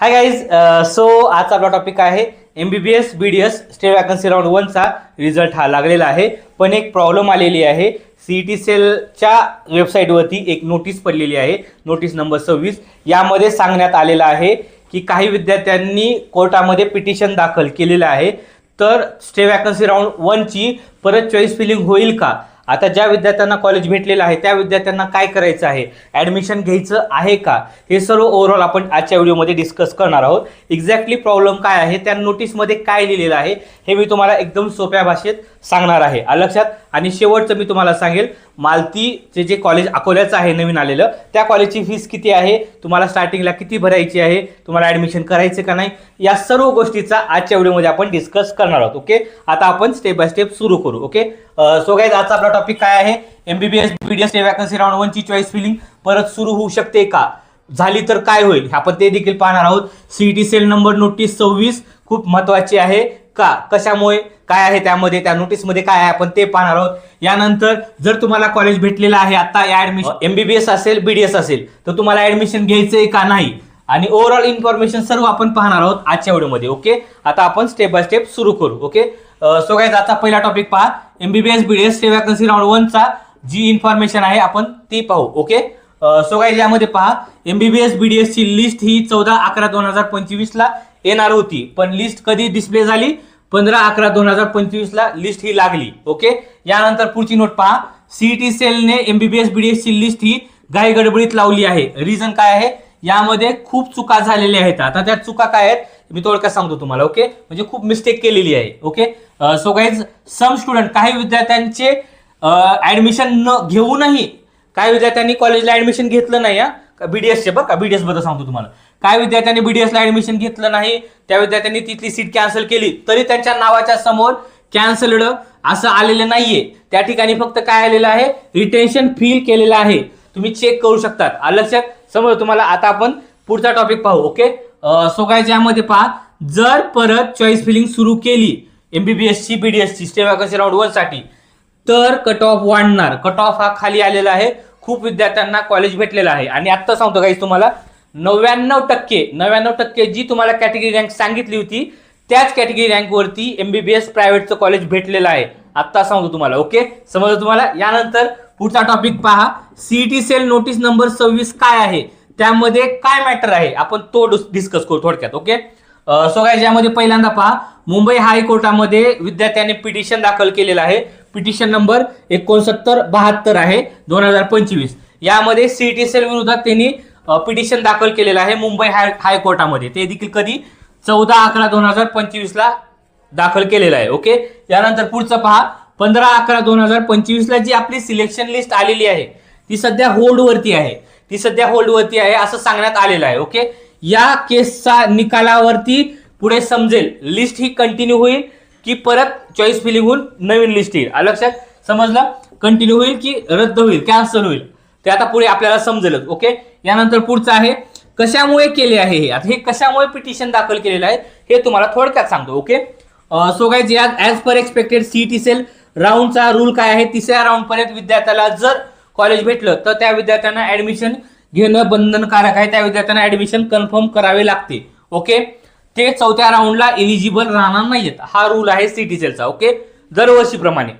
Hi guys so आजचा आपला topic आहे M B B S B D S state vacancy round वनचा result हा लागलेला आहे. पण एक प्रॉब्लेम आलेली आहे. सी ई टी सेलच्या वेबसाईटवरती एक नोटीस पडलेली आहे. नोटीस नंबर सव्वीस. यामध्ये सांगण्यात आलेलं आहे की काही विद्यार्थ्यांनी कोर्टामध्ये पिटिशन दाखल केलेलं आहे. तर स्टे वॅकन्सी राऊंड वनची परत चॉईस फिलिंग होईल का? आता ज्या विद्यार्थ्यांना कॉलेज भेटलेलं आहे त्या विद्यार्थ्यांना काय करायचं आहे? ॲडमिशन घ्यायचं आहे का? हे सर्व ओव्हरऑल आपण आजच्या व्हिडिओमध्ये डिस्कस करणार आहोत. एक्झॅक्टली प्रॉब्लेम काय आहे? त्या नोटीसमध्ये काय लिहिलेलं आहे? हे मी तुम्हाला एकदम सोप्या भाषेत सांगणार आहे. लक्षात? आणि शेवटचं मी तुम्हाला सांगेल मालतीचे जे कॉलेज अकोल्याचं आहे नवीन आलेलं त्या कॉलेजची फीस किती आहे? तुम्हाला स्टार्टिंगला किती भरायची आहे? तुम्हाला ॲडमिशन करायचं का नाही? या सर्व गोष्टीचा आजच्या व्हिडिओमध्ये आपण डिस्कस करणार आहोत ओके आता आपण स्टेप बाय स्टेप सुरू करू ओके सो गाईज आजचा आपला टॉपिक काय आहे? एमबीबीएस बीडीएस वॅकन्सी राऊंड वनची चॉईस फिलिंग परत सुरू होऊ शकते का? झाली तर काय होईल? आपण ते देखील पाहणार आहोत. सीईटी सेल नंबर नोटीस सव्वीस खूप महत्वाची आहे. का कशामुळे काय आहे त्यामध्ये त्या नोटीसमध्ये काय आहे आपण ते पाहणार आहोत. यानंतर जर तुम्हाला कॉलेज भेटलेलं आहे आता या ऍडमिशन एमबीबीएस असेल बीडीएस असेल तर तुम्हाला ऍडमिशन घ्यायचंय का नाही? आणि ओव्हरऑल इन्फॉर्मेशन सर्व आपण पाहणार आहोत आजच्या व्हिडिओमध्ये ओके? आता आपण स्टेप बाय स्टेप सुरू करू ओके? सो गाईज आजचा पहिला टॉपिक पहा. MBBS BDS stay vacancy round वनचा जी इन्फॉर्मेशन आहे आपण ती पाहू ओके? सो गाईज यामध्ये पहा. एमबीबीएस बीडीएस ची लिस्ट ही चौदा अकरा दोन हजार पंचवीस ला येणार होती. पण लिस्ट कधी डिस्प्ले झाली? पंधरा अकरा दोन हजार पंचवीस ला लिस्ट ही लागली. ओके यानंतर पुढची नोट पहा. सीईटी सेलने एमबीबीएस बीडीएस ची लिस्ट ही घाई गडबडीत लावली आहे. रिझन काय आहे? यामध्ये खूप चुका झालेल्या आहेत. आता त्या चुका काय आहेत? मी थोडक्यात सांगतो तुम्हाला ओके म्हणजे खूप मिस्टेक केलेली आहे okay so guys some student काही विद्यार्थ्यांचे ऍडमिशन न घेऊनही काही विद्यार्थ्यांनी कॉलेजला ऍडमिशन घेतलं नाही हा बीडीएसचे बरं का? बीडीएसबद्दल सांगतो तुम्हाला. काय विद्यार्थ्यांनी बीडीएसला ऍडमिशन घेतलं नाही त्या विद्यार्थ्यांनी तिथली सीट कॅन्सल केली तरी त्यांच्या नावाच्या समोर कॅन्सल्ड असं आलेलं नाहीये. त्या ठिकाणी फक्त काय आलेलं आहे? रिटेन्शन फील केलेलं आहे. तुम्ही चेक करू शकतात. आलं लक्षात? तुम्हाला आता आपण पुढचा टॉपिक पाहू ओके सो काय ज्यामध्ये पहा. जर परत चॉईस फिलिंग सुरू केली एमबीबीएसची बीडीएसची बीडीएस वॅकन्सी राऊंड वनसाठी तर कट ऑफ वाढणार. कट ऑफ हा खाली आलेला आहे. खूप विद्यार्थ्यांना कॉलेज भेटलेलं आहे. आणि आत्ता सांगतो काही तुम्हाला नव्याण्णव टक्के नव्याण्णव टक्के जी तुम्हाला कॅटेगरी रँक सांगितली होती त्याच कॅटेगरी रँकवरती एम बी बी एस प्रायव्हेटचं कॉलेज भेटलेलं आहे. आत्ता सांगतो तुम्हाला ओके समजलं तुम्हाला? यानंतर पुढचा टॉपिक पहा. सीईटी सेल नोटीस नंबर सव्वीस काय आहे? त्यामध्ये काय मॅटर आहे? आपण तो डिस्कस करू थोडक्यात ओके सो काय ज्यामध्ये पहिल्यांदा पहा. मुंबई हायकोर्टामध्ये विद्यार्थ्यांनी पिटिशन दाखल केलेलं आहे. पिटिशन नंबर एकोणसत्तर बहात्तर आहे दोन हजार पंचवीस. यामध्ये सी सीईटी सेल विरोधात त्यांनी पिटिशन दाखल केलेलं आहे मुंबई हाय हायकोर्टामध्ये. ते देखील कधी चौदा अकरा दोन हजार पंचवीसला दाखल केलेलं आहे ओके? यानंतर पुढचं पहा. पंधरा अकरा दोन हजार पंचवीसला जी आपली सिलेक्शन लिस्ट आलेली आहे ती सध्या होल्डवरती आहे. ती सध्या होल्डवरती आहे असं सांगण्यात आलेलं आहे ओके? या केसचा निकालावरती पुढे समजेल. लिस्ट ही कंटिन्यू होईल. की परत चॉईस फिलिंग होऊन नवीन लिस्ट येईल. लक्षात? समजलं? कंटिन्यू होईल की रद्द होईल कॅन्सल होईल. ते आता पुढे आपल्याला समजेलच ओके यानंतर पुढचं आहे कशामुळे केले आहे हे? आता हे कशामुळे पिटिशन दाखल केलेलं आहे हे तुम्हाला थोडक्यात सांगतो ओके सो काय जे as per expected CET cell राऊंडचा rule काय आहे? तिसऱ्या राऊंडपर्यंत विद्यार्थ्याला जर कॉलेज भेटलं तर त्या विद्यार्थ्यांना ऍडमिशन घेणं बंधनकारक आहे. त्या विद्यार्थ्यांना ऍडमिशन कन्फर्म करावे लागते ओके ते चौथ्या राऊंडला एलिजिबल राहणार नाहीयेत. हा रूल आहे सीटी सेलचा ओके दरवर्षीप्रमाणे.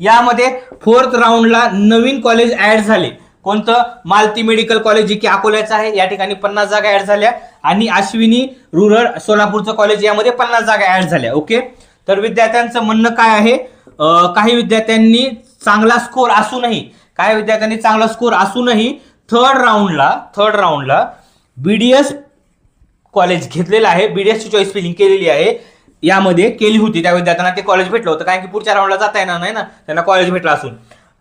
यामध्ये फोर्थ राऊंडला नवीन कॉलेज ऍड झाले. कोणतं? मालती मेडिकल कॉलेज जे की अकोल्याचं आहे. या ठिकाणी पन्नास जागा ऍड झाल्या. आणि अश्विनी रुरल सोलापूरचं कॉलेज यामध्ये पन्नास जागा ऍड झाल्या ओके तर विद्यार्थ्यांचं म्हणणं काय आहे? काही विद्यार्थ्यांनी चांगला स्कोर असूनही काही विद्यार्थ्यांनी चांगला स्कोर असूनही थर्ड राऊंडला थर्ड राऊंडला बीडीएस कॉलेज घेतलेलं आहे. बीडीएसची चॉईस फिलिंग केलेली आहे. यामध्ये केली होती. त्या विद्यार्थ्यांना ते कॉलेज भेटलं होतं. कारण की पुढच्या राऊंडला जाता येणार नाही ना. त्यांना कॉलेज भेटलं असून.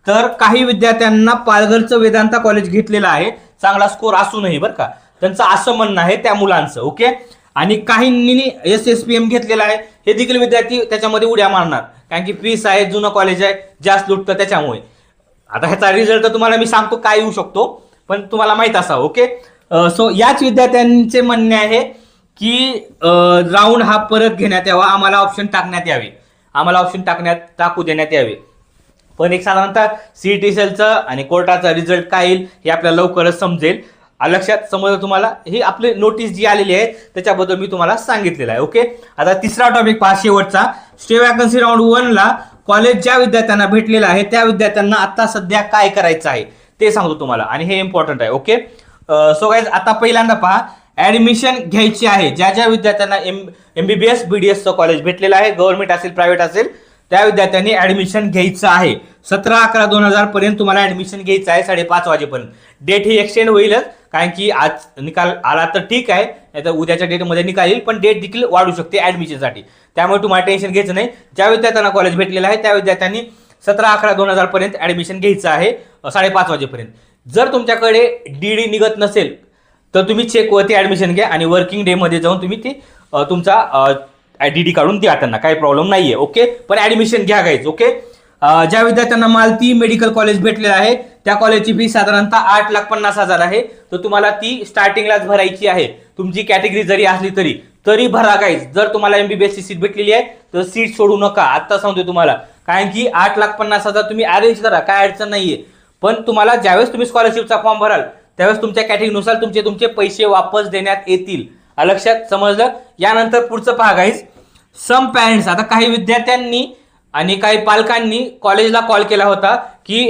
तर काही विद्यार्थ्यांना पालघरचं वेदांता कॉलेज घेतलेलं आहे. चांगला स्कोर असूनही बरं का. त्यांचं असं म्हणणं आहे त्या मुलांचं. ओके आणि काहींनी एस एस पी एम घेतलेलं आहे. हे देखील विद्यार्थी त्याच्यामध्ये उड्या मारणार. कारण की फीस आहे जुनं कॉलेज आहे. जास्त लुटतं त्याच्यामुळे. आता ह्याचा रिझल्ट तर तुम्हाला मी सांगतो काय येऊ शकतो. पण तुम्हाला माहीत असावं. ओके सो याच विद्यार्थ्यांचे म्हणणे आहे की राऊंड हा परत घेण्यात यावा. आम्हाला ऑप्शन टाकण्यात यावे. आम्हाला ऑप्शन टाकण्यात टाकू देण्यात यावे. पण एक साधारणतः सीईटी सेलचं आणि कोर्टाचा रिझल्ट काय येईल हे आपल्याला लवकरच समजेल. लक्षात समजलं तुम्हाला? ही आपली नोटीस जी आलेली आहे त्याच्याबद्दल मी तुम्हाला सांगितलेलं आहे ओके आता तिसरा टॉपिक पहा शेवटचा. स्टे वॅकन्सी राऊंड वनला कॉलेज ज्या विद्यार्थ्यांना भेटलेलं आहे त्या विद्यार्थ्यांना आता सध्या काय करायचं आहे ते सांगतो तुम्हाला. आणि हे इम्पॉर्टंट आहे ओके सो गाईज आता पहिल्यांदा पहा ऍडमिशन घ्यायची आहे. ज्या ज्या विद्यार्थ्यांना M M B B S B D एसचं कॉलेज भेटलेलं आहे गव्हर्नमेंट असेल प्रायव्हेट असेल त्या विद्यार्थ्यांनी ऍडमिशन घ्यायचं आहे. सतरा अकरा दोन हजार पर्यंत तुम्हाला ऍडमिशन घ्यायचं आहे साडेपाच वाजेपर्यंत. डेट ही एक्सटेंड होईलच कारण की आज निकाल आला तर ठीक आहे नाही तर उद्याच्या डेटमध्ये निकाल येईल पण डेट देखील वाढू शकते ऍडमिशनसाठी त्यामुळे तुम्हाला टेन्शन घ्यायचं नाही. ज्या विद्यार्थ्यांना कॉलेज भेटलेलं आहे त्या विद्यार्थ्यांनी सतरा अकरा दोन हजार पर्यंत ऍडमिशन घ्यायचं आहे साडेपाच वाजेपर्यंत. जर तुमच्याकडे डी डी निघत नसेल तर तुम्ही चेकवरती ॲडमिशन घ्या आणि वर्किंग डेमध्ये जाऊन तुम्ही ती तुमचा डी डी काढून द्या त्यांना. काही प्रॉब्लेम नाही आहे ओके पण ॲडमिशन घ्या गाईज ओके ज्या विद्यार्थ्यांना मालती मेडिकल कॉलेज भेटलेलं आहे त्या कॉलेजची फी साधारणतः आठ लाख पन्नास हजार आहे. तर तुम्हाला ती स्टार्टिंगलाच भरायची आहे. तुमची कॅटेगरी जरी असली तरी तरी भरा काहीच जर तुम्हाला एमबीबीएस ची सीट भेटलेली आहे तर सीट सोडू नका. आत्ता सांगतोय तुम्हाला. कारण की आठ लाख पन्नास हजार तुम्ही अरेंज करा. काय अडचण नाहीये. पण तुम्हाला ज्यावेळेस तुम्ही स्कॉलरशिपचा फॉर्म भराल त्यावेळेस तुमच्या कॅटेगरीनुसार तुमचे तुमचे पैसे वापस देण्यात येतील. लक्षात समजलं? यानंतर पुढचं पहा गाईज सम पॅरेंट्स आता काही विद्यार्थ्यांनी आणि काही पालकांनी कॉलेजला कॉल केला होता की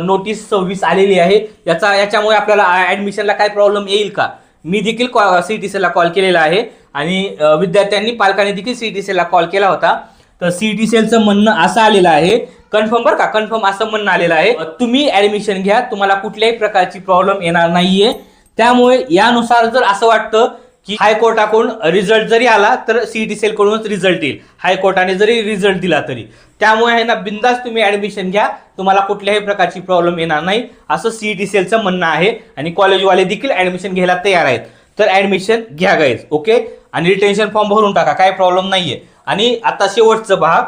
नोटीस सव्वीस आलेली आहे. याचा याच्यामुळे आपल्याला ॲडमिशनला काय प्रॉब्लेम येईल का? मी देखील कॉ सी टी सीला कॉल केलेला आहे. आणि विद्यार्थ्यांनी पालकांनी देखील सी टी सीला कॉल केला होता. तर सी टी सेलचं म्हणणं असं आलेलं आहे कन्फर्म बरं का? कन्फर्म असं म्हणणं आलेलं आहे. तुम्ही ऍडमिशन घ्या. तुम्हाला कुठल्याही प्रकारची प्रॉब्लेम येणार नाहीये. त्यामुळे यानुसार जर असं वाटतं की हायकोर्टाकडून रिझल्ट जरी आला तर सीईटी सेल कडूनच रिझल्ट येईल. हायकोर्टाने जरी रिझल्ट दिला तरी. त्यामुळे आहे ना बिंदास तुम्ही ऍडमिशन घ्या. तुम्हाला कुठल्याही प्रकारची प्रॉब्लेम येणार नाही. असं सीईटी सेलचं म्हणणं आहे. आणि कॉलेजवाले देखील ऍडमिशन घ्यायला तयार आहेत. तर ऍडमिशन घ्या गाईज ओके आणि रिटेन्शन फॉर्म भरून टाका. काय प्रॉब्लेम नाहीये. आणि आता शेवटचं पहा.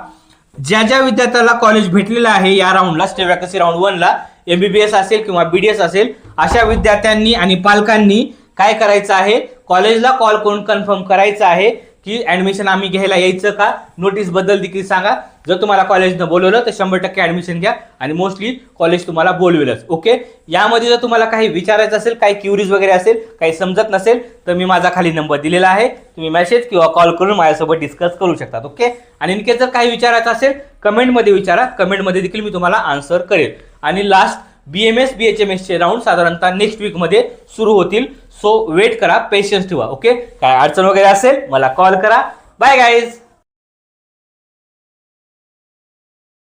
ज्या ज्या विद्यार्थ्याला कॉलेज भेटलेलं आहे या राऊंडला स्टे वॅकन्सी राऊंड वनला एमबीबीएस असेल किंवा बीडीएस असेल अशा विद्यार्थ्यांनी आणि पालकांनी काय करायचं आहे? कॉलेजला कॉल करून कन्फर्म करायचं आहे? की ऍडमिशन आम्ही घ्यायला यायचं का? नोटीसबद्दल देखील सांगा. जर तुम्हाला कॉलेजनं बोलवलं तर शंभर टक्के ॲडमिशन घ्या आणि मोस्टली कॉलेज तुम्हाला बोलवेलच. ओके यामध्ये जर तुम्हाला काही विचारायचं असेल काही क्युरीज वगैरे असेल काही समजत नसेल तर मी माझा खाली नंबर दिलेला आहे. तुम्ही मेसेज किंवा कॉल करून माझ्यासोबत डिस्कस करू शकतात. ओके आणि इनकेस जर काही विचारायचं असेल कमेंटमध्ये विचारा. कमेंटमध्ये देखील मी तुम्हाला आन्सर करेल. आणि last B M S B H M एसचे राऊंड साधारणतः नेक्स्ट वीकमध्ये सुरू होतील. सो वेट करा पेशन्स ठेवा. ओके काय अडचण वगैरे असेल मला कॉल करा. Bye guys